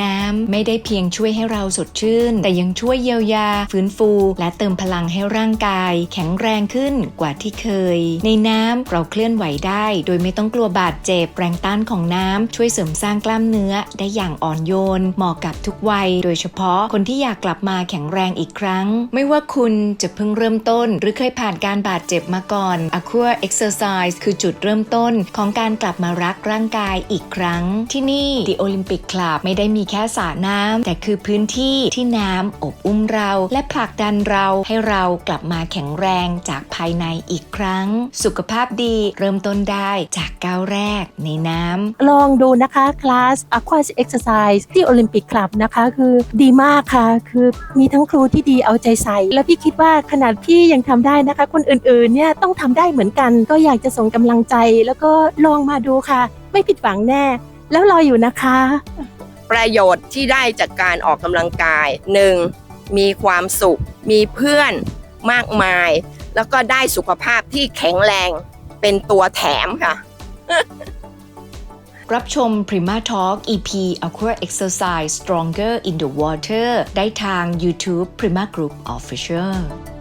น้ำไม่ได้เพียงช่วยให้เราสดชื่น แต่ยังช่วยเยียวยา ฟื้นฟู และเติมพลังให้ร่างกาย แข็งแรงขึ้นกว่าที่เคย ในน้ำเราเคลื่อนไหวได้ โดยไม่ต้องกลัวบาดเจ็บแรงต้านของน้ำช่วยเสริมสร้างกล้ามเนื้อได้อย่างอ่อนโยน เหมาะกับทุกวัย โดยเฉพาะคนที่อยากกลับมาแข็งแรงอีกครั้ง ไม่ว่าคุณจะเพิ่งเริ่มต้น หรือเคยผ่านการบาดเจ็บมาก่อน Aqua Exercise คือจุดเริ่มต้นของการกลับมารักร่างกายอีกครั้ง ที่นี่ The Olympic Club ไม่ได้ได้มีแค่สระน้ำแต่คือพื้นที่ที่น้ำอบอุ้มเรา และผลักดันเราให้เรากลับมาแข็งแรงจากภายในอีกครั้ง สุขภาพดีเริ่มต้นได้จากก้าวแรกในน้ำลองดูนะคะคลาส Aqua Exercise ที่ Olympic Club นะคะคือดีมากค่ะ คือมีทั้งครูที่ดีเอาใจใส่ แล้วพี่คิดว่าขนาดพี่ยังทำได้นะคะ คนอื่นๆเนี่ยต้องทำได้เหมือนกัน ก็อยากจะส่งกำลังใจ แล้วก็ลองมาดูค่ะ ไม่ผิดหวังแน่ แล้วรออยู่นะคะ ประโยชน์ที่ได้จากการออกกำลังกาย 1. มีความสุข มีเพื่อนมากมาย แล้วก็ได้สุขภาพที่แข็งแรงเป็นตัวแถมค่ะ รับชม Prima Talk EP Aqua Exercise Stronger in the Water ได้ทาง YouTube Prima Group Official